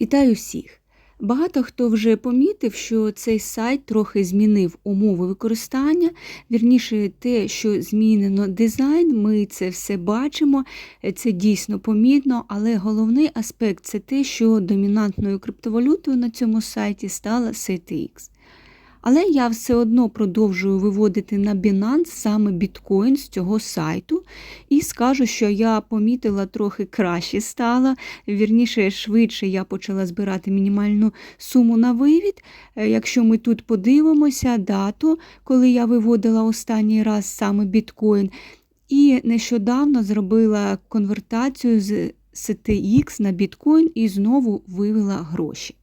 Вітаю всіх! Багато хто вже помітив, що цей сайт трохи змінив умови використання. Вірніше, те, що змінено дизайн, ми це все бачимо, це дійсно помітно, але головний аспект це те, що домінантною криптовалютою на цьому сайті стала CTX. Але я все одно продовжую виводити на Binance саме біткоін з цього сайту. І скажу, що я помітила трохи краще стало. Вірніше, швидше я почала збирати мінімальну суму на вивід. Е, Якщо ми тут подивимося дату, коли я виводила останній раз саме біткоін, і нещодавно зробила конвертацію з CTX на біткоін і знову вивела гроші.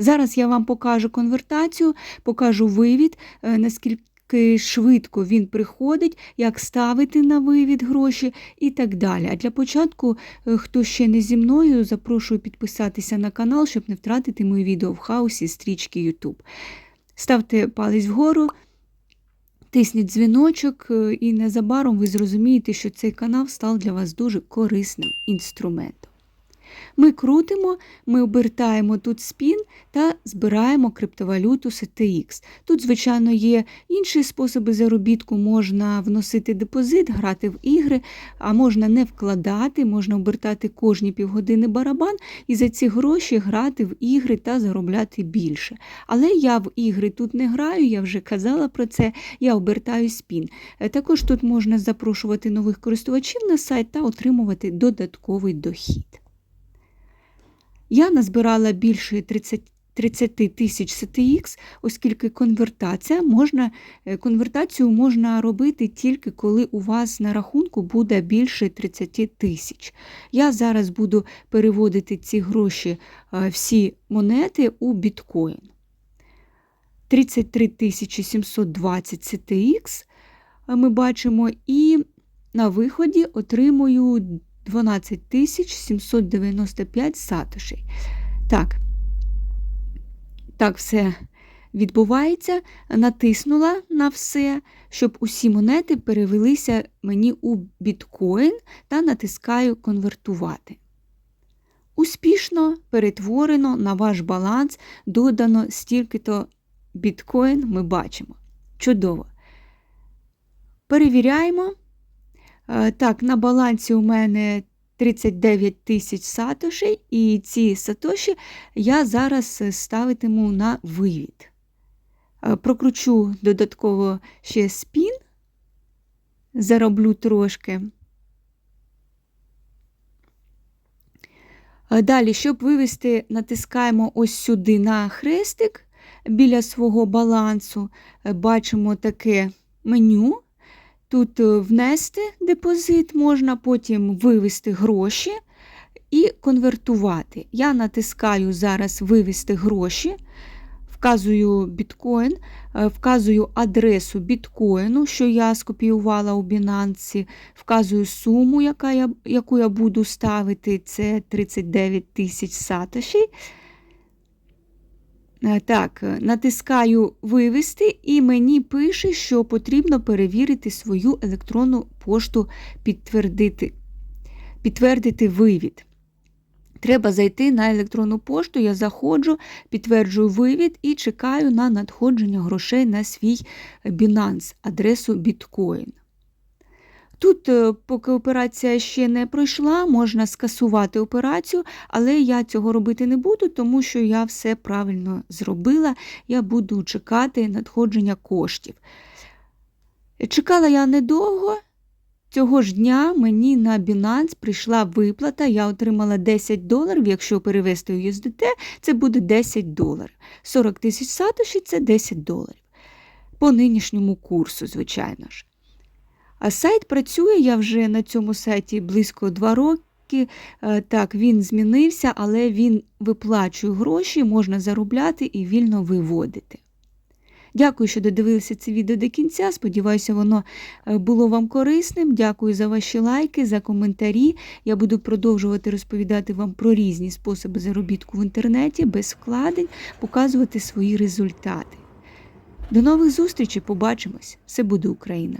Зараз я вам покажу конвертацію, покажу вивід, е, наскільки швидко він приходить, як ставити на вивід гроші і так далі. А для початку, е, хто ще не зі мною, запрошую підписатися на канал, щоб не втратити мої відео в хаосі стрічки YouTube. Ставте палець вгору. Тисніть дзвіночок, е, і незабаром ви зрозумієте, що цей канал став для вас дуже корисним інструментом. Ми крутимо, ми обертаємо тут спін та збираємо криптовалюту CTX. Тут, звичайно, є інші способи заробітку, можна вносити депозит, грати в ігри, а можна не вкладати, можна обертати кожні півгодини барабан і за ці гроші грати в ігри та заробляти більше. Але я в ігри тут не граю, я вже казала про це, я обертаю спін. Е, Також тут можна запрошувати нових користувачів на сайт та отримувати додатковий дохід. Я назбирала більше 30 30 тисяч CTX, оскільки конвертація можна, е, конвертацію можна робити тільки коли у вас на рахунку буде більше 30 тисяч. Я зараз буду переводити ці гроші, е, всі монети у біткоін. 33 720 CTX ми бачимо, і на виході отримую 12 795 сатошей. Так, так все відбувається. Натиснула на все, щоб усі монети перевелися мені у біткоін та натискаю конвертувати. Успішно перетворено на ваш баланс, додано стільки-то біткоін ми бачимо. Чудово. Перевіряємо. Е, Так, на балансі у мене 39 тисяч сатошей, і ці сатоші я зараз ставитиму на вивід. Е, Прокручу додатково ще спін, зароблю трошки. Е, Далі, щоб вивести, натискаємо ось сюди на хрестик біля свого балансу, бачимо таке меню. Тут е, внести депозит можна, потім вивести гроші і конвертувати. Я натискаю зараз вивести гроші, вказую біткоін, е, вказую адресу біткоїну, що я скопіювала у Binance, вказую суму, яка я, яку я буду ставити, це 39 тисяч сатоші. Е, Так, е, натискаю вивести, і мені пише, що потрібно перевірити свою електронну пошту, підтвердити, підтвердити вивід. Треба зайти на електронну пошту, я заходжу, підтверджую вивід і чекаю на надходження грошей на свій Binance, адресу біткоін. Тут, е, поки операція ще не пройшла, можна скасувати операцію, але я цього робити не буду, тому що я все правильно зробила. Я буду чекати надходження коштів. Чекала я недовго. Цього ж дня мені на Binance прийшла виплата, я отримала 10 доларів, якщо перевести USDT, це буде 10 доларів. 40 тисяч сатоші – це 10 доларів. По нинішньому курсу, звичайно ж. А сайт працює, я вже на цьому сайті близько 2 роки. Е, Так, він змінився, але він виплачує гроші, можна заробляти і вільно виводити. Дякую, що додивилися це відео до кінця. Сподіваюся, воно е, було вам корисним. Дякую за ваші лайки, за коментарі. Я буду продовжувати розповідати вам про різні способи заробітку в інтернеті, без вкладень, показувати свої результати. До нових зустрічей, побачимось! Все буде Україна!